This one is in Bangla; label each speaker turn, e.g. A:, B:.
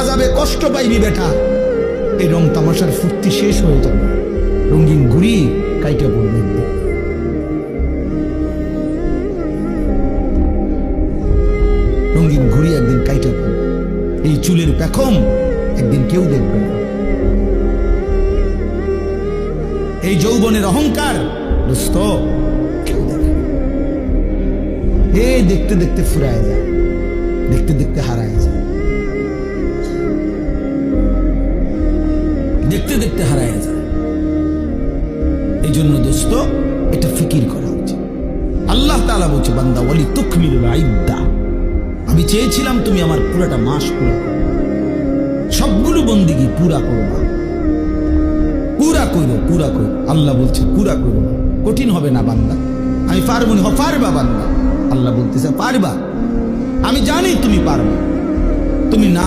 A: আজাবে কষ্ট পাইবি বেটা। এই রং তামাশার ফুর্তি শেষ হয়ে যাবে। রঙিন ঘুরি কাইটা পড়বে। রঙিন ঘুরি একদিন কাইটা এই চুলের পেখম একদিন কেউ দেখবে না। এই যৌবনের অহংকার দোস্ত কেউ দেখে। এ দেখতে দেখতে ফুরায় যায়, দেখতে দেখতে হারায় যায়। দেখতে দেখতে হারায় যায় এই জন্য দোস্ত, এটা ফিকির করা উচিত। আল্লাহ তাআলা বলছে, বান্দা আইদ্দা আমি চেয়েছিলাম তুমি আমার পুরাটা মাস করো। সবগুলো বন্দিগি পুরা করবা পুরা করো পুরা করো আল্লাহ বলছে পুরা করো কঠিন হবে না বান্দা। আমি পারব না পারবা বান্দা। আল্লাহ বলতেছে, পারবা। আমি জানি তুমি পারবা। তুমি না